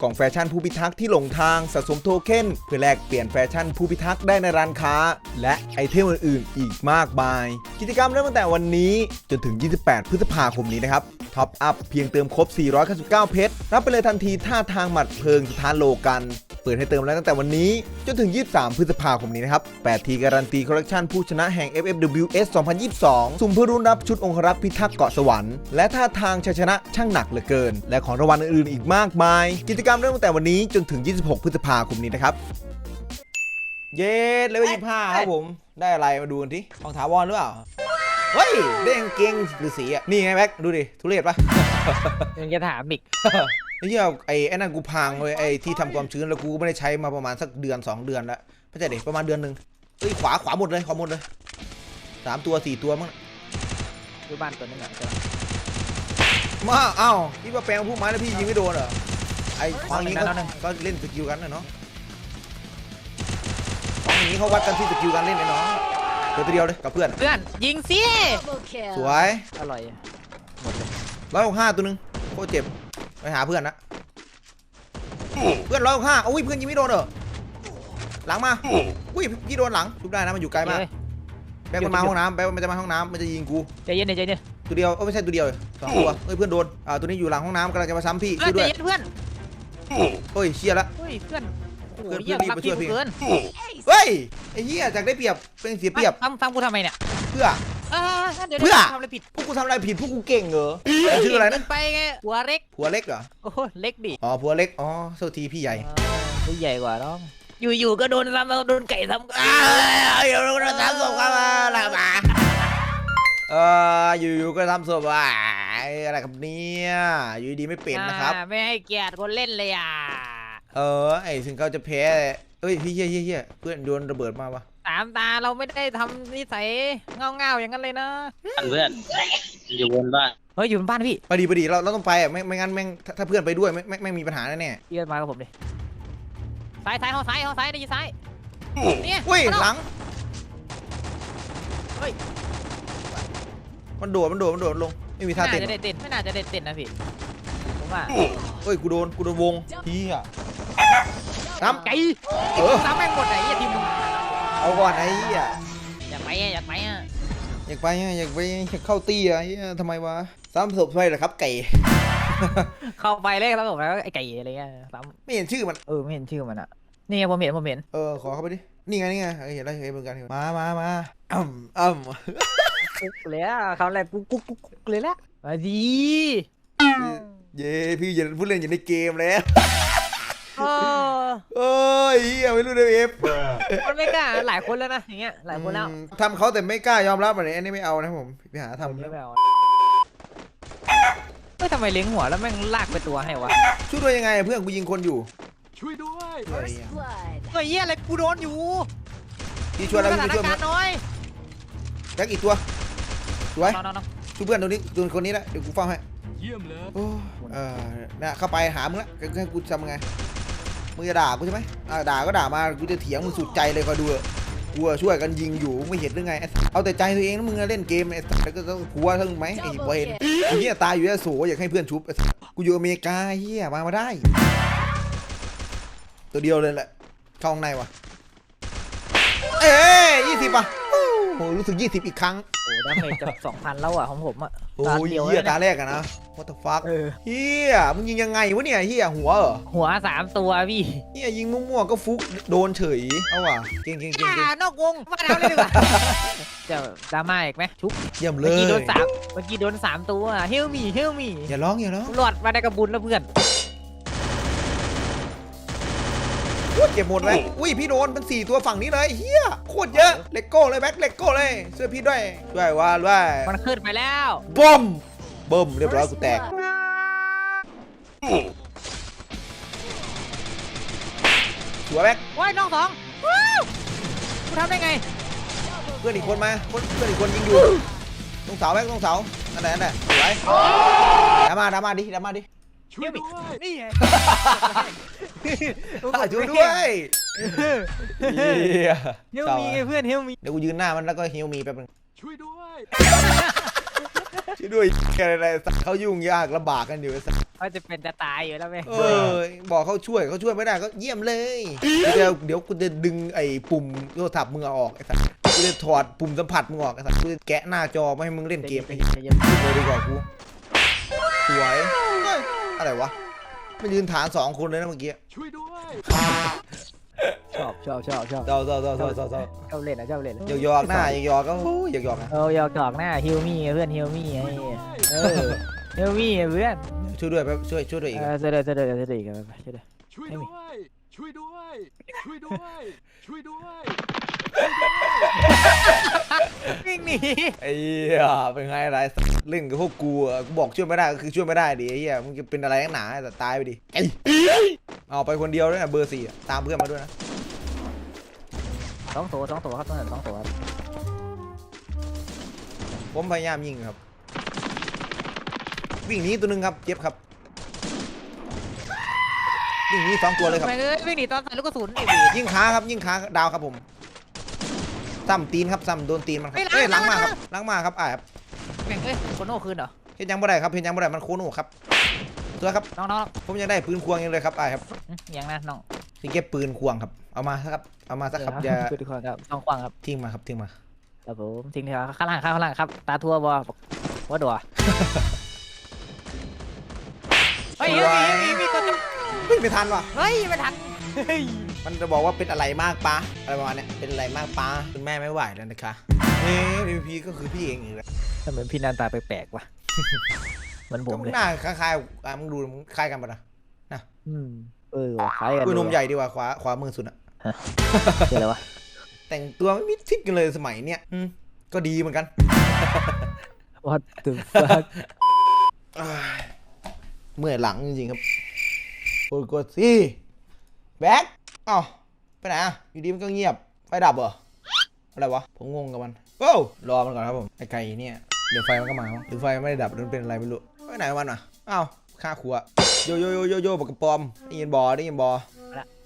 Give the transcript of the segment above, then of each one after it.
กล่องแฟชั่นผู้พิทักษ์ที่หลงทางสะสมโทเค็นเพื่อแลกเปลี่ยนแฟชั่นผู้พิทักษ์ได้ในร้านค้า และไอเทมอื่นๆ อีกมากมาย กิจกรรมเริ่มตั้งแต่วันนี้จนถึง 28 พฤษภาคมนี้นะครับท็อปอัพเพียงเติมครบ 499 เพชร รับไปเลยทันทีท่าทางหมัดเพลิงสถานโลกัน เปิดให้เติมแล้วตั้งแต่วันนี้ จนถึง 23 พฤษภาคมนี้นะครับ 8 ทีการันตีคอลเลคชันผู้ชนะแห่ง FFWS 2022 สุ่มเพื่อรุ้นรับชุดองครักษ์พิทักษ์เกาะสวรรค์ และท่าทางชัยชนะช่างหนักเหลือเกิน และของรางวัลอื่นๆอีกมากมาย กิจกรรมเริ่มตั้งแต่วันนี้จนถึง 26 พฤษภาคมนี้นะครับ เย้เลเวล25ครับผม ได้อะไรมาดูกันทีของถาวรหรือเปล่า เฮ้ยได้กางเกงหรือสีอะ นี่ไงแบ็คดูดิ ทุเรศปะ ยังจะถามอีก ไอ้เหี้ยไอ้ไอ้นั่นกูพังเลยไอ้ที่ทำความชื้นแล้วกูก็ไม่ได้ใช้มาประมาณสักเดือน 2 เดือนแล้วไม่ใช่เด็ประมาณเดือนหนึ่งเอ้ยขวาขวาหมดเลยขวาหมดเลยสามตัวสี่ตัวมั้งดูบ้านตัวนึงอะมาเอ้าพี่ว่าแปลงผู้ไม้แล้วพี่ยิงไม่โดนเหรอ ไอ้ของนี้ก็ก็เล่นสกิลกันนะเนาะของนี้เขาวัดกันที่สกิลการเล่นไอ้น้องเดี๋ยวตัวเดียวเลยกับเพื่อน เพื่อนยิงสิ Double kill. สวยอร่อยหมดเลยร้อยหกห้าตัวหนึงโคตรเจ็บไปหาเพื่อนนะเพื่อนร้อยหกห้าอุ้ยเพื่อนยิงไม่โดนเหรอหลังมาอุ้ยพี่โดนหลังชุบได้นะมันอยู่ไกลมากเฮ้ยแบงค์มันมาห้องน้ำแบงค์มันจะมาห้องน้ำมันจะยิงกูใจเย็นดิใจเย็นตัวเดียวเอ้ยไม่ใช่ตัวเดียวสองตัวเอ้ยเพื่อนโดนอ่าตัวนี้อยู่หลังห้องน้ำกำลังจะมาซ้ำพี่เพื่ช่อวนยด้วยใจเย็นเพื่อน เฮ้ยเชียร์ละเฮ้ยเพื่อนโอ้โหเพื่อนเยี่ยมรีบรักมาช่พี่วยพี่กูเกินเฮ้ยไอ้เหี้ยจากได้เปรียบเป็นเสียเปรียบทำทำกูทำไมเนี่ยเพื่อเออเดี๋ยวเพื่อทำอะไรผิดพวกกูทำอะไรผิดพวกกูเก่งเหรอชื่ออะไรนะเกิไปไงหัวเล็กผัวเล็กเหรอโอ้โหเล็กดิอ๋อผัวเล็กอ๋อโทษทีพี่ใหญ่ตัวใหญ่กว่าน้องอยู่ๆก็โดนซ้ำแล้วโดนไก่ซ้ำอ้าวอยู่ๆก็ทำศพกันมาอะไรมาเอออยู่ๆก็ทำศพว่า อะไรครับเนี่ยอยู่ดีๆไม่เป็นนะครับอ่าไม่ให้เกียรติคนเล่นเลยอะ เออ ไอ้ถึงเขาจะแพ้เอ้ยพี่เฮียเฮียเฮียเพื่อนโดนระเบิดมาวะสามตาเราไม่ได้ทำนิสัยเงาๆอย่างนั้นเลยนะเพื่อนอยู่บนบ้านเฮ้ยอยู่บนบ้านพี่พอดีพอดีเราเราต้องไปอะไม่ไม่งั้นแม่งถ้าถ้าเพื่อนไปด้วยไม่ไม่ไม่มีปัญหาแน่แน่เยืนมากับผมดิซ้ายซ้ายห้องซ้ายห้องซ้ายได้ยินซ้ายเนี่ยๆอุ้ยมาแวหลังเฮ้ยมันโดดมันโดดมันโดดลง ไม่มีท่าไม่เต้น่านจะได้เต้นไม่น่าจะได้เต้นนะพี่ผมว่าเฮ้ยกูโดนกูโดนวงเฮียน้ไก่ำเออซ้ำแม่งหมดไหนไอ้ทีมมึงเอาก่อนไอ้เฮียอยากไปอะอยากไปอะอยากไปอะอยากไปอยากเข้าตีอะเฮียทำไมวะซ้ำศพไปเหรอครับไก่เข้าไปเลยแล้วผมแล้วไอ้ไก่อะไรเงี้ยซ้ไม่เห็นชื่อมันำเออไม่เห็นชื่อมันอะนี่ไงผมเห็นผมเห็นเออขอเข้าไปดินี่ไงนี่ไงเออเห็นแล้วเห็นเหมือนกันมามามาอ่ำอ่ำ กุ๊กเลยอะเขาอะไรกุ๊กกุ๊กกุ๊กกุ๊กเลยละมาดีเย้พี่อย่าพูดเล่นอยู่ในเกมแล้วเออเอ้ยเฮียไม่รู้เลยเอฟมันไม่กล้าหลายคนแล้วนะอย่างเงี้ยหลายคนแล้วอืมทำเขาแต่ไม่กล้ายอมรับอะไรอันนี้ไม่เอานะผมไปหาทำไม่เอาเฮ้ยทำไมเลี้ยงหัวแล้วแม่งลากไปตัวให้วะช่วยด้วยยังไงเพื่อนกูยิงคนอยู่ ช่วยด้วยเฮ้ย First blood. เฮ้ยเหี้ยอะไรกูโดนอยู่พี่ช่วยแล้วสถาพี่นช่วยการณ์น้อยแบ็กอีกตัว สวยน้องน้องน้องช่วยเพื่อนตัวนี้ตัวคนนี้ละเดี๋ยวกูเฝ้าให้เยี่ยมเลยโอ้เออน่ะเข้าไปหามึงละให้กูทำไงมึงจะด่ากูใช่ไหมอ่าด่าก็ด่ามากูจะเถียงมึงสุดใจเลยคอยดูอะกูอะช่วยกันยิงอยู่ไม่เห็นหรือไงไอ้สัสเอาแต่ใจตัวเองนะมึงอะเล่นเกมไอ้สัสแล้วก็ต้องกลัวทั้งไหมไอ้เวนไอ้เหี้ยตายอยู่แค่โสอยากให้เพื่อนชุบไอ้สัสกูอยู่อเมริกาเหี้ยมามาได้ ตัวเดียวเลยแหละเข้าข้างในวะเอ้ยยี่สิบป่ะ โอ้โหรู้สึกยี่สิบอีกครั้ง โอ้ดาเมจจะสองพันแล้วอะของผมอะโอ้ตายเดียวเหี้ยแล้วตาเนี่ยแรกอะนะ what the fuck เออเฮียมึงยิงยังไงวะเนี่ยเฮียหัวเหรอหัวสามตัวพี่เฮียยิงมั่วๆก็ฟุกโดนเฉยเอาว่ะเก่งๆๆๆอ่านอกวงมาทำเลยดีกว่าจะดราม่าอีกไหมชุบเยี่ยมเลเมื่อยกี้โดนสามเมื่อกี้โดนสามตัวเฮลมี่เฮลมี่อย่าร้องอย่าร้องหลอดมาได้กระบุญแล้วเพื่อน โคตรเจ็บหมดเลยอุ้ยพี่โดนเป็นสี่ตัวฝั่งนี้เลยเฮียโคตรเยอะเลโก้เลยแบ็คเลโก้เลยเสื้อพี่ด้วยด้วยว่าด้วยมันขึ้นไปแล้วบอมเบิ่มเรียบร้อยกู First แตก blood. หัวแบ็คว้ายน้องสองวู้กูทำได้ไง เพื่อนอีกคนมาเพื่อนอีกคนยิงอยู่ตรงเสาแบ็คตรงเสานั่นแหละนั่นแหละสวยดราม่าดราม่าดิดราม่าดิ ช่วยด้วย นี่ไงถ่ายช่วยด้วยเฮียเฮลมีไงเพื่อนเฮลมีเดี๋ยวกูยืนหน้ามันแล้วก็ฮิวมีแป๊บนึงช่วยด้วยช่วยด้วยอะไรๆสัตว์เขายุ่งยากลำบากกันอยู่ไอ้สัตว์เขาจะเป็นจะตายอยู่แล้วไหมเออบอกเขาช่วยเขาช่วยไม่ได้ก็เยี่ยมเลยเดี๋ยวเดี๋ยวกูจะดึงไอ้ปุ่มโทรศัพท์มึงเอาออกไอ้สัตว์กูจะถอดปุ่มสัมผัสมึงออกไอ้สัตว์กูจะแกะหน้าจอไม่ให้มึงเล่นเกมไอ้เหี้ยเย็นเลยดีกว่ากูสวยเฮ้ย อะไรวะมันยืนฐานสองคนเลยนะเมื่อกี้ชอบชอบชอบชอบเจ้าเจ้าเจ้าเจ้าเจ้าเจ้าชอบเล่นนะชอบเล่นหยอกหยอกหน้าหยอกหยอกก็โอ้ยหยอกหยอกนะเอออยากกอกหน้าฮิวมี่เพื่อนฮิวมี่ไงเออฮิวมี่เพื่อนช่วยด้วยแป๊บช่วยช่วยด้วยอีกเออเสด็จเสด็จเสด็จกันไปช่วยด้วยช่วยไม่มีด้วย ช่วยด้วย ช่วยด้วย ช่วยด้วยวิ่งหนีไอ้เหี้ยเป็นไงไรเล่นกับพวกกูอะกูบอกช่วยไม่ได้ก็คือช่วยไม่ได้ดิไอ้เหี้ยมึงจะเป็นอะไรนักหนาแต่ตายไปดิไอ้เอาไปคนเดียวด้วยนะเบอร์สี่อะตามเพื่อนมาด้วยนะสองตัวสองตัวครับต้องสองตัวครับผมพยายามยิงครับ วิ่งหนี้ตัวหนึ่งครับเจ็บครับ วิ่งหนี้สองตัวเลยครับไปเลยวิ่งหนีตอนใส่ลูกกระสุนนี่ยิงขาครับยิงขาดาวครับผมซ้ำตีนครับซ้ำโดนตีนมันครับเอ้ยหลังมาครับหลังมาครับอ่าครับแม่งเอ้ยโคโน่คืนเหรอเห็นยังบ่ได้ครับเห็นยังบ่ได้มันโคโน่ครับตัวครับน้องน้องผมยังได้ปืนควงยังเลยครับอ่าครับยังนะน้องที่เก็บปืนควงครับเอามาครับเอามาสักครับอย่าคุยดีกว่าครับต้องควังครับทิ้งมาครับทิ้งมาครับผมทิ้งเถอะข้างล่างข้างล่างครับ ตาทัวบอว่าดัวเฮ้ยมีมีมีตัวจับ เฮ้ยไม่ทันว่ะ เฮ้ยไม่ทันเฮ้ยมันจะบอกว่าเป็นอะไรมากปะอะไรประมาณเนี้ยเป็นอะไรมากปะคุณแม่ไม่ไหวแล้วนะคะเฮ้ยพีก็คือพี่เองอีกแล้วทำไมพี่นันตาแปลกๆวะ เหมือนผก็มมึเลงยหน้าคล้ายๆอะมึงดูมึงคล้ายกันปะนะอืมเออว่ะคล้ายกันกูนมเลยใหญ่ดีกว่าขวาขวามือสุดอะเจออะไรวะแต่งตัวไม่มิดชิดกันเลยสมัยเนี้ยอืมก็ดีเหมือนกันวัดตึงฟักอ้ายเมื่อยหลังจริงๆครับ กดกดสิแบ็คอ้าวไปไหนอะอยู่ดีมันก็เงียบไฟดับเหรออะไรวะผมงงกับมันโอ้วรอมันก่อนครับผมไอ้ไก่เนี่ยเดี๋ยวไฟมันก็มามั้งหรือไฟมันไม่ได้ดับหรือมันเป็นอะไรไม่รู้ไปไหนมันอะอ้าวฆ่าขัวโยโยโยโยโยปากกระปอมได้ยินบอได้ยินบอ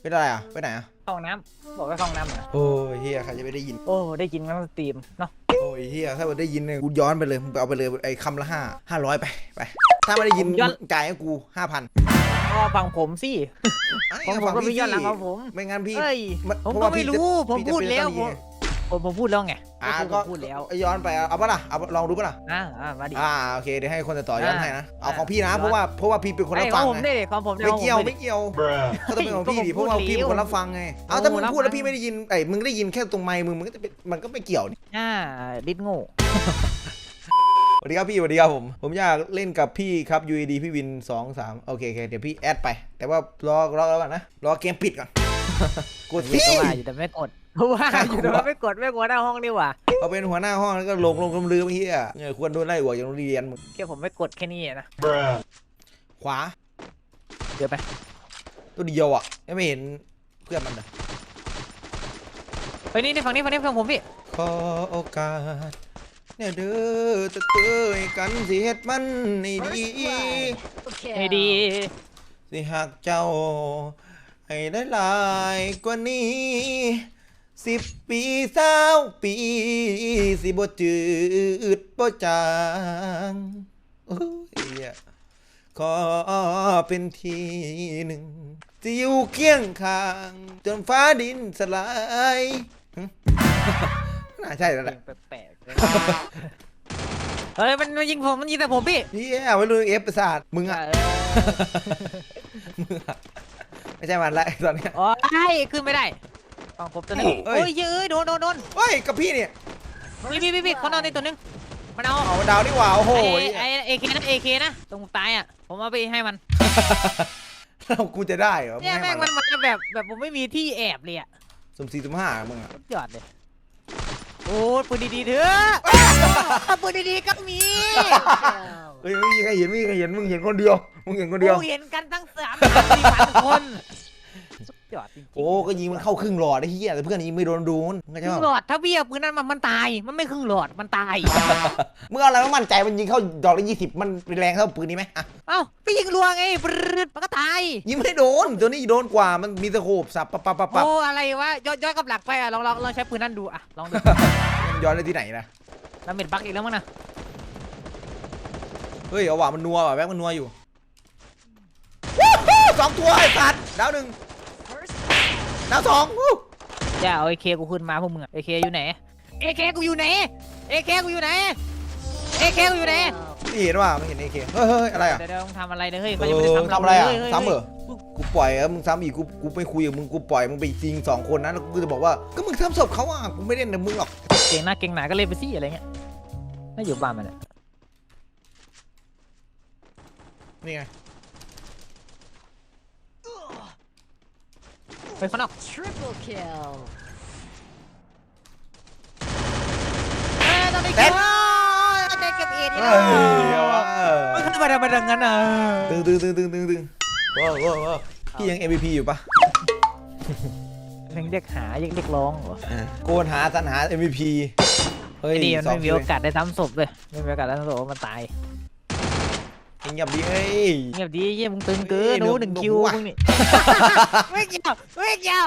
เป็นอะไรอะไปไหนอะเข้าห้องน้ำบอกว่าเข้าห้องน้ำเหรอโอ้ยเฮียใครจะไปได้ยิน โอ้ได้กินน้ำสตรีมเนาะโอ้ยเฮียถ้ามันได้ยินเนี่ยกูย้อนไปเลยมึงไปเอาไปเลยไอ้คำละห้าห้าร้อยไปไปถ้าไม่ได้ยินมึงจ่ายให้กูห้าพัน ก็ฟังผมสิผมผมก็ไม่ย้อนหลังของผมไม่งั้นพี่เฮ้ยมันผมเพราะก็ว่าไม่พี่รู้จะผมพี่จะพูดเป็นแล้วตอนนี้ผมผมผมพูดแล้วไงอ่าก็ก็พูดแล้วย้อนไปเอาเอาปะล่ะเอาลองดูปะล่ะอ่าอ่ามาดิอ่าโอเคเดี๋ยวให้คนต่อย้อนอ่าให้นะเอาอ่าของพี่นะย้อนเพราะว่าเพราะว่าพี่เป็นคนไอ้รับขฟัองงผมไงได้ของผมได้ไม่ของผเกี่ยวด้ไม่เกี่ยว Bruh. ก็ต้องเป็นของพี่ดิก็เพผมราะว่าพูดพี่เป็นคนรับฟังไงเอาถ้ามึงรับพูดแล้วฟังพี่ไม่ได้ยินไอ้มึงได้ยินแค่ตรงไมค์มึงมันก็จะเป็นมันก็ไม่เกี่ยวนี่อ่าดิดโง่ สวัสดีครับพี่สวัสดีครับผม ผมอยากเล่นกับพี่ครับ UAD พี่วินสองสามโอเคโอเคเดี๋ยวพี่แอดไป แต่ว่ารอรอแล้วก่อนนะ รอเกมปิดก่อนกดก็สิว่าอยู่แต่ไม่กดว่าอยู่แต่ว่าไม่กดไม่กดหน้าห้องดีกว่าเอาเป็นหัวหน้าห้องแล้วก็ลงลงลมลืมไอ้เฮียเนี่ยควรโดนไล่หัวอย่างโรงเรียนมึงแค่ผมไม่กดแค่นี้นะ Bruh. ขวาเดี๋ยวไปตัวเดียวอะยังไม่เห็นเพื่อนมันเลยไปนี่นี่ฝั่งนี้ฝั่งนี้ฝั่งผมพี่ขอโอกาส เนี่ยเด้อตะเตยกันสิเฮ็ดมันในดี Okay. ไอ้ดี สิหักเจ้า ให้ได้หลายกว่านี้สิบปีเศร้าปี สิบ่จืดบ่จางโอ้ยเหี้ยขอเป็นทีหนึ่งจะอยู่เคียงข้างจนฟ้าดินสลายหึน่าใช่แล้วแหละ แปลกๆ เลยเฮ้ยมันมันยิงผมมันยิงแต่ผมพี่เฮียไว้เลยเอฟประสาทมึงอะเอมึงอะไม่ใช่มันละไอ้ตอนเนี้ยอโอ้ยขึ้นไม่ได้ฝั่งผมตัวนึงเฮ้ย โอ้ยเยอะเอ้ยโดนโดนโดนเฮ้ยกับพี่เนี่ยพี่พี่พี่พี่เขานอนในตัวนึงมันเอาเอาดาวดีกว่าโอ้โหไอ้ไอ้เอเคนะเอเคนะตรงตายอะผมเอาไปให้มันเรากูจะได้เหรอเนี่ยงแม่ให้งมันมันแบบแบบผมไม่มีที่แอบเลยอะสุ่มสี่สุ่มห้ามึงอะสุดยอดเลย โอ้ยปืนดีๆเถอะปืนดีๆก็มีเฮ้ยไม่มีใครเห็นไม่มีใครเห็นมึงเห็นคนเดียวมึงเห็นคนเดียวกูเห็นกันตั้งสามพันสี่พันคน สุดยอดจริงๆโอ้ก็ยิงมันเข้าครึ่งหลอดไอ้เหี้ยแต่เพื่อนยิงไม่โดนดูนมึงเข้าใจครึ่งหลป่ะอดถ้าเบี้ยปืนนั้นมันมันตาย มันไม่ครึ่งหลอดมันตายมึงเอาอะไรมามั่นใจมันยิงเข้าดอกละยี่สิบมันเป็นแรงเท่าปืนนี้ไหมอะเอ้าพี่ยิงรัวไงปรึดมันก็ตาย ยิงไม่โดนตัวนี้โดนกว่ามันมีสโคปสับปับปับปับปับโอ้อะไรวะย้อนย้อนกลับหลักไปอะลองลองลองใช้ปืนนั้นดูอะลองดู มันย้อนได้ที่ไหนนะแล้วเม็ดบักอีกแล้วมั้งนะเฮ้ยเอาว่ะมันนัวว่ะแบ็คมันนัวอยู่วู้ฮู้สองตัวไอ้สัตว์ดาวหนึ่ง First ดาวสองวู้อย่าเอาไอเคกูขึ้นมาพวกมึงอะไอเคอยู่ไหนไอเคกูอยู่ไหนไอเคกูอยู่ไหนไอเคกูอยู่ไหน kill. ไม่เห็นว่ะไม่เห็นเอเคเฮ้ยเฮ้ยอะไรอะเดี๋ยวเดี๋ยวมึงทำอะไรเนี่ยเฮ้ยเอเขายังไม่ได้อทำทำอะไรอะเฮ้ยเฮ้ยซ้ำเหรอกูปล่อยเออมึงซ้ำอีกกูกูไม่คุยกับมึงกูปล่อยมึงไปจริงสองคนนะแล้วกูจะบอกว่าก็มึงทำศพเขาอะกูไม่เล่นกับมึงหรอกเก่งหน้าเก่งหนาก็เล่นไปสิอะไรเงี้ยน่าอยู่บ้านมันอะนี่ไง ไปข้างนอก Triple kill. เอ้ยตอนนี้เต้นได้เก็บเอ็ดเฮ้ยเอาวะมันขึ้นมาทำไมดังนั้นอะตึงตึงตึงตึงตึงตึงว้าวว้าวว้าวพี่ยัง MVP อยู่ปะยังเรียกหายังเรียกร้องเหรอโกนหาสันหา MVP เฮ้ยไอ้นี่มันสองไม่มีคิวโอกาสได้ซ้ำศพเลยไม่มีโอกาสได้ซ้ำศพว่ามันตาย เองเงียบดีเฮ้ย เงียบดีเยี่ยมึงตึงเกินเฮ้ยโน้หนุ่มหนึ่งหนุ่มคิวว่ะมึงนี่ไม่เกี่ยวไม่เกี่ยว